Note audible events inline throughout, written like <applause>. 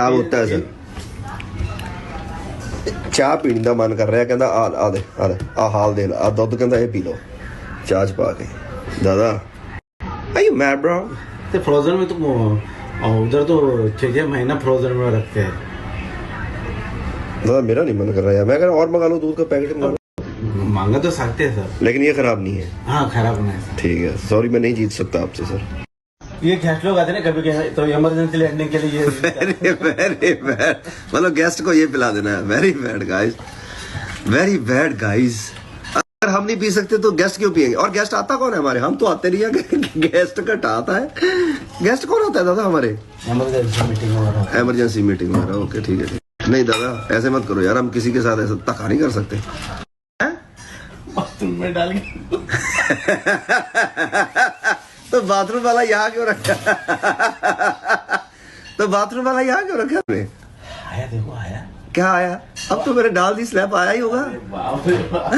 ਖਰਾਬ ਹੁੰਦਾ ਹੈ ਸਰ ਚਾਹ ਪੀਣ ਦਾ ਮਨ ਕਰ ਰਿਹਾ ਕਹਿੰਦਾ ਆ ਆ ਦੇ ਆ ਦੇ ਆ ਹਾਲ ਦੇ ਆ ਦੁੱਧ ਕਹਿੰਦਾ ਇਹ ਪੀ ਲਓ ਚਾਹ ਚ ਪਾ ਕੇ ਦਾਦਾ ਆਰ ਯੂ ਮੈਡ ਬ੍ਰੋ तो फ्रोजन में तो और उधर तो छह छह महीना फ्रोजन में रखते हैं दादा मेरा नहीं मन कर रहा है मैं कह रहा हूं और मंगा लो दूध का पैकेट मंगा लो मांगा तो सकते हैं सर लेकिन ये खराब नहीं है हाँ खराब नहीं है सर ठीक है सॉरी मैं नहीं जीत सकता आपसे सर ये गेस्ट लोग आते ना कभी तो इमरजेंसी लैंडिंग के लिए वेरी वेरी बैड मतलब गेस्ट को ये पिला देना है। Very bad guys very bad guys अगर हम नहीं पी सकते तो गेस्ट क्यों पिएँगे? और गेस्ट आता कौन है हमारे? हम तो आते नहीं है गेस्ट कटा आता है। गेस्ट कौन होता है दादा हमारे? इमरजेंसी मीटिंग वगैरह इमरजेंसी मीटिंग वगैरह ओके ठीक है नहीं दादा ऐसे मत करो यार हम किसी के साथ ऐसा धक्का नहीं कर सकते। में डाल के। <laughs> तो बाथरूम वाला यहाँ क्यों रखा तो बाथरूम वाला यहाँ क्यों रखा आपने आया देखो आया क्या आया अब तो मेरे डाल दी स्लैब आया ही होगा बाप रे बाप।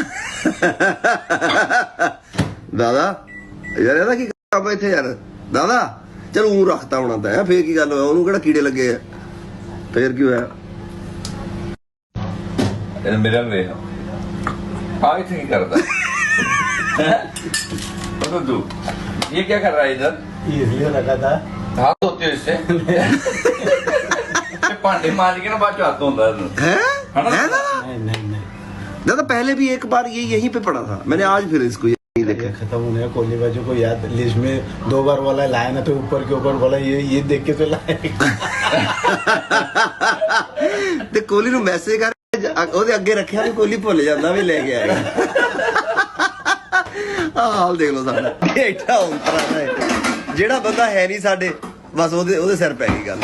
ਦਾਦਾ ਯਾਰ ਇਹਦਾ ਕੀ ਕੰਮ ਇੱਥੇ ਯਾਰ ਦਾਦਾ ਚਲ ਉਹ ਰੱਖਤਾ ਹੋਣਾ ਤਾਂ ਹੈ, ਫੇਰ ਕੀ ਗੱਲ ਹੋਇਆ ਉਹਨੂੰ ਕਿਹੜਾ ਕੀੜੇ ਲੱਗੇ ਆ ਫੇਰ ਕੀ ਹੋਇਆ ਇਹ ਮੇਰਾ ਵੇਖ ਆ ਇੱਥੇ ਕੀ ਕਰਦਾ तो तू ये क्या कर रहा है इधर ये इसलिए रखा था हाथ धोते हो इससे ये भांडे मांज के ना बाद चो हाथ धोता है तू। है है ना? है दादा नहीं नहीं नहीं दादा पहले भी एक बार ये यहीं पे पड़ा था मैंने आज फिर इसको यहीं ये देखा खत्म होने का कोहली बाजू को याद लिस्ट में दो बार बोला लाया ना तो ऊपर के ऊपर बोला ये ये देख के तो लाया ਤੇ ਕੋਹਲੀ ਨੂੰ ਮੈਸੇਜ ਕਰ ਉਹਦੇ ਅੱਗੇ ਰੱਖਿਆ ਵੀ ਕੋਹਲੀ ਭੁੱਲ ਜਾਂਦਾ ਵੀ ਲੈ ਕੇ ਆਏਗਾ ਆਹ ਹਾਲ ਦੇਖ ਲਓ ਸਾਡਾ ਏਡਾ ਉਂਤਰਾ ਦਾ ਜਿਹੜਾ ਬੰਦਾ ਹੈ ਨਹੀਂ ਸਾਡੇ ਬਸ ਉਹਦੇ ਉਹਦੇ ਸਿਰ ਪੈ ਗਈ ਗੱਲ।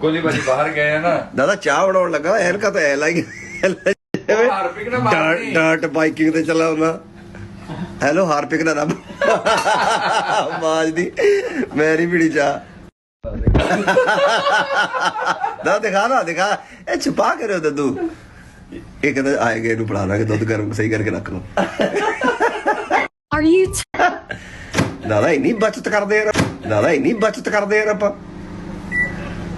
ਕੋਈ ਨੀ ਬਾਹਰ ਗਏ ਆ ਨਾ। ਦਾਦਾ ਚਾਹ ਬਣਾਉਣ ਲੱਗਾ ਐਨਕਾ ਤਾਂ ਐ ਲਾਈ ਹਾਰਪਿਕ ਨਾ ਮਾਰਨੀ। ਡਾਟ ਬਾਈਕਿੰਗ ਤੇ ਚੱਲਾ ਹੁੰਦਾ। ਹੈਲੋ ਹਾਰਪਿਕ ਦਾ ਰੱਬ। ਆਵਾਜ਼ ਦੀ। ਮੈਰੀ ਬੀੜੀ ਚਾਹ। ਦਾ ਦਿਖਾ ਨਾ ਦਿਖਾ। ਇਹ ਛੁਪਾ ਕਰਿਓ ਦੱਦੂ। ਇਹ ਕਹਿੰਦਾ ਆਏਗੇ ਇਹਨੂੰ ਪੜਾਣਾ ਕਿ ਦੁੱਧ ਗਰਮ ਸਹੀ ਕਰਕੇ ਰੱਖ ਲਓ। Are you ਦਾਦਾ ਇੰਨੀ ਬਚਤ ਕਰਦੇ ਯਾਰ ਦਾਦਾ ਇੰਨੀ ਬਚਤ ਕਰਦੇ ਯਾਰ ਆਪਾਂ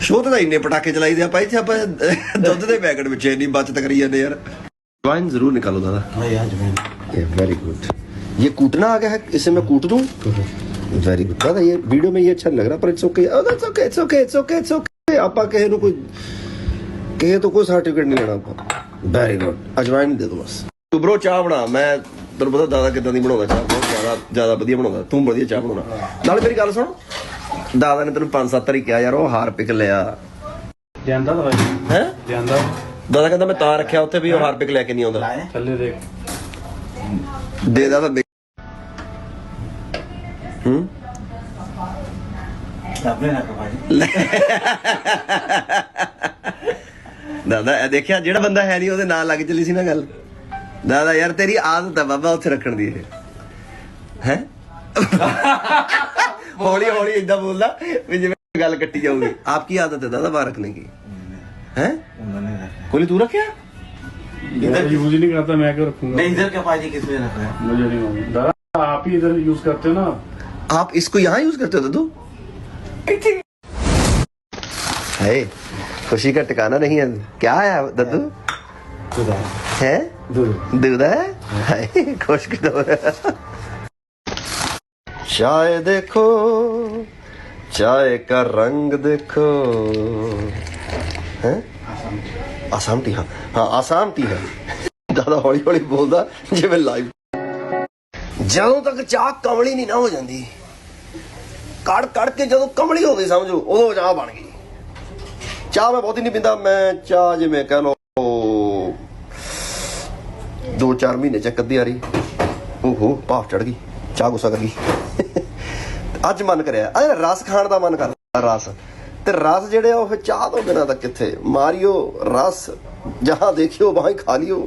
ਸ਼ੋਧ ਦਾ ਇੰਨੇ ਪਟਾਕੇ ਚਲਾਈਦੇ ਆ ਭਾਈ ਤੇ ਆਪਾਂ ਦੁੱਧ ਦੇ ਪੈਕਟ ਵਿੱਚ ਇੰਨੀ ਬਚਤ ਕਰੀ ਜਾਂਦੇ ਯਾਰ ਵਾਈਨ ਜ਼ਰੂਰ ਨਿਕਾਲੋ ਦਾਦਾ ਹਾਂ ਯਾਰ ਜਮੀਨ ये वेरी गुड ये कूटना आ गया है इसे मैं कूट दूं वेरी गुड दादा ये वीडियो में ये अच्छा लग रहा पर it's okay that's okay it's okay it's okay it's okay आपा कहे नु कोई कहे तो कोई सर्टिफिकेट नहीं लेना आपको वेरी गुड अजवाइन दे दो बस तू ब्रो चाय बना मैं ਤੈਨੂੰ ਪਤਾ ਦਾਦਾ ਕਿਦਾਂ ਦੀ ਬਣਾਉਂਦਾ ਚਾਹ ਬਹੁਤ ਜ਼ਿਆਦਾ ਜ਼ਿਆਦਾ ਵਧੀਆ ਬਣਾਉਂਦਾ ਤੂੰ ਵਧੀਆ ਚਾਹ ਬਣਾਉਣਾ। ਨਾਲੇ ਮੇਰੀ ਗੱਲ ਸੁਣ ਦਾਦਾ ਨੇ ਤੈਨੂੰ 5-7 ਵਾਰੀ ਕਿਹਾ ਯਾਰ ਉਹ ਹਾਰਪਿਕ ਲਿਆ। ਜਾਂਦਾ ਤਾਂ ਹੈ? ਜਾਂਦਾ ਦਾਦਾ ਕਹਿੰਦਾ ਮੈਂ ਤਾਂ ਰੱਖਿਆ ਉੱਥੇ ਵੀ ਉਹ ਹਾਰਪਿਕ ਲੈ ਕੇ ਨਹੀਂ ਆਉਂਦਾ। ਥੱਲੇ ਦੇਖ। ਦੇ ਦਾਦਾ ਹੂੰ? ਆਪਣੇ ਨਾ ਭਾਜੀ ਦਾਦਾ ਇਹ ਦੇਖਿਆ ਜਿਹੜਾ ਬੰਦਾ ਹੈ ਨਹੀਂ ਉਹਦੇ ਨਾਲ ਲੱਗ ਚਲੀ ਸੀ ਨਾ ਗੱਲ। ਦਾਦਾ ਯਾਰ ਤੇਰੀ ਆਦਤ ਹੈ ਬਾਬਾ ਉੱਥੇ ਰੱਖਣ ਦੀ ਇਹ ਹੈ ਹੌਲੀ ਹੌਲੀ ਇਦਾਂ ਬੋਲਦਾ ਵੀ ਜਿਵੇਂ ਗੱਲ ਕੱਟੀ ਜਾਊਗੀ ਆਪਕੀ ਆਦਤ ਹੈ ਦਾਦਾ ਬਾਹਰ ਰੱਖਣੇ की है उन्होंने रखा कोहली तू रखे इधर यूज ही नहीं करता मैं क्यों रखूंगा नहीं इधर क्या पाजी किसने रखा है मुझे नहीं मालूम दादा आप ही इधर यूज करते हो ना आप इसको यहाँ यूज करते हो दद्दू है खुशी का ठिकाना नहीं है क्या है दद्दू सुधा है ਦੁਖਦਾ ਹੈ? ਹਾਏ ਖੁਸ਼ਕਦੌਰ ਚਾਹੇ ਦੇਖੋ, ਚਾਹੇ ਦਾ ਰੰਗ ਦੇਖੋ। ਹੈ? ਆਸਾਮਤੀ ਹਾਂ। ਹਾਂ ਆਸਾਮਤੀ ਹੈ। ਦਾਦਾ ਹੌਲੀ ਹੌਲੀ ਬੋਲਦਾ, ਜਿਵੇਂ ਲਾਈਵ ਜਦੋਂ ਤੱਕ ਚਾਹ ਕਮਲੀ ਨਹੀਂ ਨਾ ਹੋ ਜਾਂਦੀ, ਕੜ ਕੜ ਕੇ ਜਦੋਂ ਕਮਲੀ ਹੋ ਗਈ, ਸਮਝੋ, ਉਦੋਂ ਚਾਹ ਬਣ ਗਈ। ਚਾਹ ਮੈਂ ਬਹੁਤੀ ਨਹੀਂ ਪੀਂਦਾ, ਮੈਂ ਚਾਹ ਜਿਵੇਂ ਕਹ ਲਓ। 2-4 ਮਹੀਨੇ ਚ ਅੱਧੀ ਵਾਰੀ ਓਹੋ, ਭਾਫ ਚੜ ਗਈ, ਚਾਹ ਗੁੱਸਾ ਕਰ ਗਈ। ਅੱਜ ਮਨ ਕਰਿਆ, ਅਰੇ ਰਸ ਖਾਣ ਦਾ ਮਨ ਕਰਦਾ ਰਸ। ਤੇ ਰਸ ਜਿਹੜੇ ਆ, ਉਹ ਚਾਹ ਤੋਂ ਬਿਨਾਂ ਤਾਂ ਕਿੱਥੇ? ਮਾਰਿਓ ਰਸ, ਜਹਾਂ ਦੇਖਿਓ, ਵਾਹੀਂ ਖਾ ਲਿਓ।